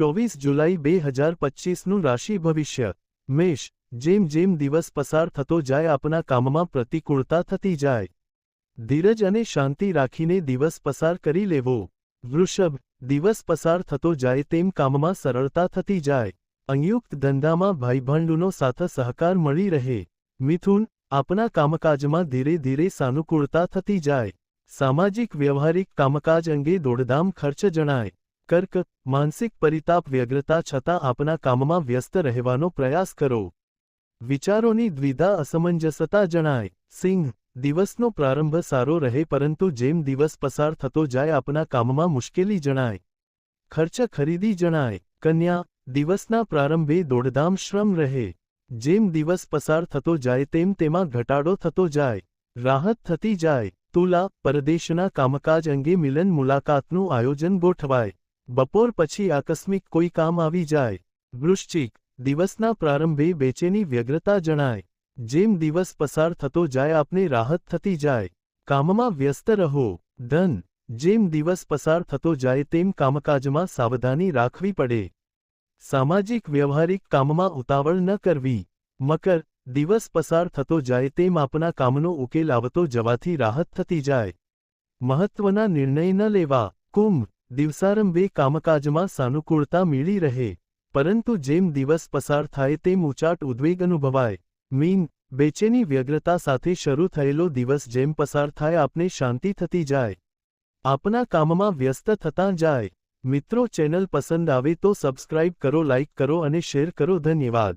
ચોવીસ જુલાઈ બે હજાર પચીસનું રાશિ ભવિષ્ય. મેષ, જેમ જેમ દિવસ પસાર થતો જાય આપના કામમાં પ્રતિકૂળતા થતી જાય. ધીરજ અને શાંતિ રાખીને દિવસ પસાર કરી લેવો. વૃષભ, દિવસ પસાર થતો જાય તેમ કામમાં સરળતા થતી જાય. સંયુક્ત ધંધામાં ભાઈબંધુનો સાથ સહકાર મળી રહે. મિથુન, આપના કામકાજમાં ધીરે ધીરે સાનુકૂળતા થતી જાય. સામાજિક વ્યવહારિક કામકાજ અંગે દોડધામ ખર્ચ જણાય. કર્ક, માનસિક પરિતાપ વ્યગ્રતા છતાં આપના કામમાં વ્યસ્ત રહેવાનો પ્રયાસ કરો. વિચારોની દ્વિધા અસમંજસતા જણાય. સિંહ, દિવસનો પ્રારંભ સારો રહે પરંતુ જેમ દિવસ પસાર થતો જાય આપના કામમાં મુશ્કેલી જણાય. ખર્ચ ખરીદી જણાય. કન્યા, દિવસના પ્રારંભે દોડધામ શ્રમ રહે. જેમ દિવસ પસાર થતો જાય તેમ તેમાં ઘટાડો થતો જાય. રાહત થતી જાય. તુલા, પરદેશના કામકાજ અંગે મિલન મુલાકાતનું આયોજન ગોઠવાય. બપોર પછી આકસ્મિક કોઈ કામ આવી જાય. વૃશ્ચિક, દિવસના પ્રારંભે બેચેની વ્યગ્રતા જણાય. જેમ દિવસ પસાર થતો જાય આપને રાહત થતી જાય. કામમાં વ્યસ્ત રહો. ધન, જેમ દિવસ પસાર થતો જાય તેમ કામકાજમાં સાવધાની રાખવી પડે. સામાજિક વ્યવહારિક કામમાં ઉતાવળ ન કરવી. મકર, દિવસ પસાર થતો જાય તેમ આપના કામનો ઉકેલ આવતો જવાથી રાહત થતી જાય. મહત્વના નિર્ણય ન લેવા. કુંભ દિવસારંભે કામકાજમાં સાનુકૂળતા મળી રહે, પરંતુ જેમ દિવસ પસાર થાય તેમ ઉચાટ ઉદ્વેગ અનુભવાય. મીન, બેચેની વ્યગ્રતા સાથે શરૂ થયેલો દિવસ જેમ પસાર થાય આપને શાંતિ થતી જાય. આપના કામમાં વ્યસ્ત થતાં જાય. મિત્રો ચેનલ પસંદ આવે તો સબસ્ક્રાઇબ કરો, લાઇક કરો અને શેર કરો. ધન્યવાદ.